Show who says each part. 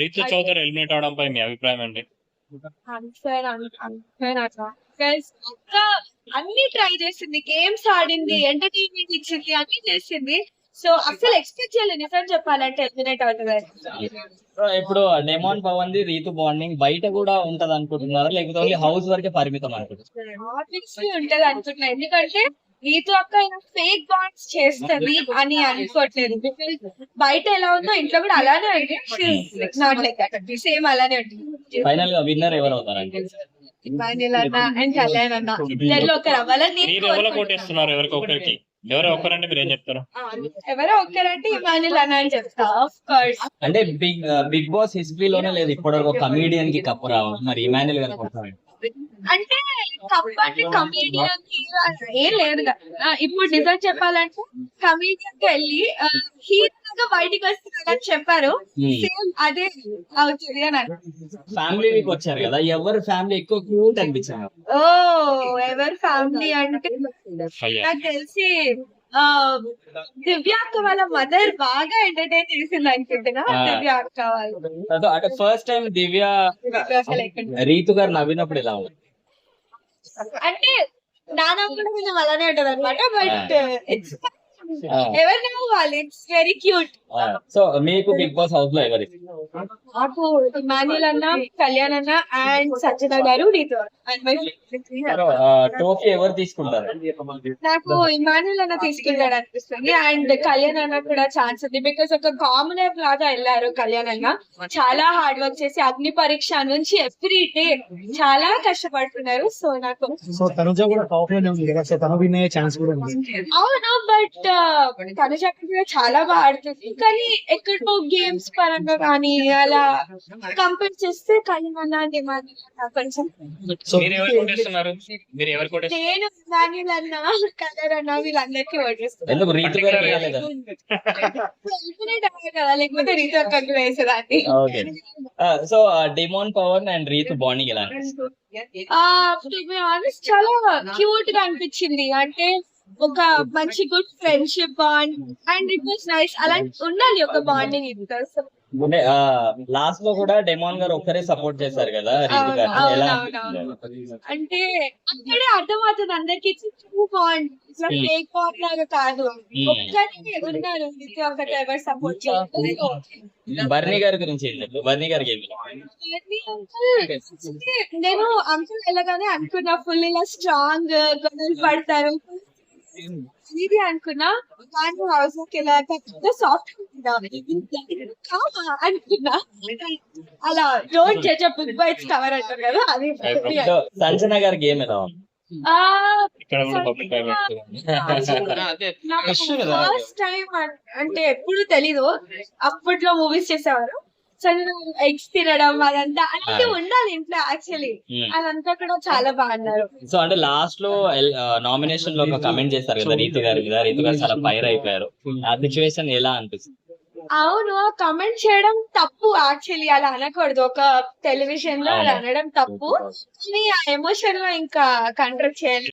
Speaker 1: Ritu Chowdary eliminate అవడంపై మీ అభిప్రాయం ఏంటి?
Speaker 2: అన్ఫేర్ అన్ఫేర్ అట్లా. Guys, అక్క అన్ని ట్రై చేసింది గేమ్స్ ఆడింది ఎంటర్టైన్మెంట్ ఇచ్చింది అన్ని చేసింది. సో అసలు ఎక్స్పెక్ట్ చేయలేదు నిజం చెప్పాలంటే ఎలిమినేట్ అవుతుంది.
Speaker 3: సో ఇప్పుడు Demon Pavan the Ritu bonding బయట కూడా ఉంటది అనుకుంటున్నారా లేకపోతే ఓన్లీ హౌస్ వరకే పరిమితం అనుకుంటున్నారు?
Speaker 2: ఉంటది అనుకుంటున్నా ఎందుకంటే నీతో అక్క ఫేక్ బాండ్స్ చేస్తుంది అని అనుకోవట్లేదు బయట ఎలా ఉందో ఇంట్లో కూడా అలానే ఉంది నాట్ లైక్ దట్ సేమ్ అలానే ఉంటుంది.
Speaker 3: ఫైనల్గా విన్నర్ ఎవరు అవుతారంటే
Speaker 2: ఇమాన్యుల్ అన్న అండ్ కళ్యాణ్ అన్న. ఇద్దరిలో ఒకరు అవ్వాలని నేను
Speaker 1: మీరు ఎవరో ఒక్కరంటే మీరు ఏం చెప్తారు?
Speaker 2: ఎవరో ఒక్కరంటే ఇమాన్యుల్ అన్న అని చెప్తా ఆఫ్ కోర్స్
Speaker 3: అంటే బిగ్ బిగ్ బాస్ హిస్టరీలోనే లేదు ఇప్పటివరకు ఒక కమీడియన్కి కప్పు రావాలి మరి ఇమాన్యుల్ గారు
Speaker 2: అంటే కప్పటి కమేడియన్ ఏం లేదు. ఇప్పుడు నిజం చెప్పాలంటే కమేడియన్కి వెళ్ళి హీరోగా బయటికి వస్తున్నాడు అని చెప్పారు. సేమ్ అదే అవుతుంది అని.
Speaker 3: ఫ్యామిలీ వీక్ వచ్చారు కదా ఎవరి ఫ్యామిలీ ఎక్కువ క్యూట్ అనిపించారు
Speaker 2: ఓ ఎవరి ఫ్యామిలీ అంటే నాకు తెలిసి వాళ్ళ మదర్ బాగా ఎంటర్టైన్ చేసింది అనుకుంటున్నా వాళ్ళు.
Speaker 3: అంటే ఫస్ట్ టైం దివ్య రీతు గారు నవ్వినప్పుడు ఇలా ఉంది?
Speaker 2: అంటే నాన్న కూడా కొంచెం అలానే ఉంటది అనమాట బట్ ఇట్స్
Speaker 3: ఆ.
Speaker 2: ఎవరు నవ్వాలి? ఇట్స్ వెరీ క్యూట్
Speaker 3: సో మీకు బిగ్ బాస్ హౌస్లో ఎవరి
Speaker 2: నాకు ఇమాన్యుల్ అన్న కళ్యాణ్ అన్న అండ్ సజ్జన గారు my favorite.
Speaker 3: ట్రోఫీ ఎవరు తీసుకుంటారు?
Speaker 2: నాకు ఇమాన్యుల్ అన్న తీసుకెళ్ళాడు అనిపిస్తుంది. అండ్ కళ్యాణ్ అన్న కూడా ఛాన్స్ ఉంది. బికాస్ ఒక కామనర్ లాగా వెళ్ళారు కళ్యాణ్ అన్న. చాలా హార్డ్ వర్క్ చేసి అగ్ని పరీక్ష నుంచి ఎవ్రీ డే చాలా కష్టపడుతున్నారు. సో నాకు
Speaker 4: సో తనుజ కూడా టాప్లోనే ఉంది కదా. సో తను విన్ అయ్యే ఛాన్స్ కూడా ఉంది.
Speaker 2: అవును? బట్ తనుజ కూడా చాలా బాగా ఆడుతుంది. కానీ ఎక్కడో గేమ్స్ పరంగా కానీ అలా కంపేర్ చేస్తే కళ్యాణ్ అన్న అన్న కొంచెం
Speaker 4: సో
Speaker 1: మీరు ఎవరు కొట్టేస్తున్నారు? మీరు ఎవరు కొట్టేస్తున్నారు?
Speaker 2: నేను ఇమాన్యుల్ అన్న కలర్ అన్న వీళ్ళందరికీ ఓడిస్తాను
Speaker 3: ఎందుకు రీతు గారు వేయలేదా
Speaker 2: కదా లేకపోతే రీతో అక్కడికి వేసేదాన్ని.
Speaker 3: Okay. So Demon Pavan and Ritu bonding ఎలా
Speaker 2: చాలా క్యూట్గా అనిపించింది. అంటే ఒక మంచి good friendship bond and it was nice అలా ఉండాలి ఒక బాండింగ్
Speaker 3: అంటే లాస్ట్లో కూడా డెమోన్ గారు ఒక్కరే సపోర్ట్ చేశారు కదా?
Speaker 2: అంటే అక్కడే అందరికి
Speaker 3: Hmm.
Speaker 2: ఫేక్ బాండ్ లాగా కాదు
Speaker 3: Hmm.
Speaker 2: సపోర్ట్ చేయలేదు.
Speaker 3: బర్నీ గారి గురించి బర్నీ గారికి
Speaker 2: నేను అంకుల్ వెళ్ళగానే అనుకున్నా ఫుల్ ఇలా స్ట్రాంగ్ గొడవలు పడతారు. ఇది అనుకున్నా కానీ హౌస్లోకి వెళ్ళాక సాఫ్ట్ అనుకున్నా. అలా don't judge big bites cover అంటారు కదా అది
Speaker 3: సంజన గారి గేమ్ ఎలా ఉంది
Speaker 2: ఫస్ట్ టైం అంటే ఎప్పుడు తెలీదు. అప్పట్లో మూవీస్ చేసేవారు. సో ఎగ్స్ తినడం అదంతా అలాంటి ఉండాలి ఇంట్లో యాక్చువల్లీ
Speaker 3: Hmm.
Speaker 2: అదంతా కూడా చాలా బాగున్నారు
Speaker 3: సో అంటే లాస్ట్లో నామినేషన్లో ఒక కమెంట్ చేశారు కదా రీతు గారి. మీద రీతు గారు చాలా ఫైర్ అయిపోయారు. ఆ సిచ్యువేషన్ ఎలా అనిపిస్తుంది?
Speaker 2: అవును కమెంట్ చేయడం తప్పు. యాక్చువల్లీ అలా అనకూడదు. ఒక టెలివిజన్లో అలా అనడం తప్పు. కానీ ఆ ఎమోషన్లో ఇంకా కంట్రోల్ చేయాలి.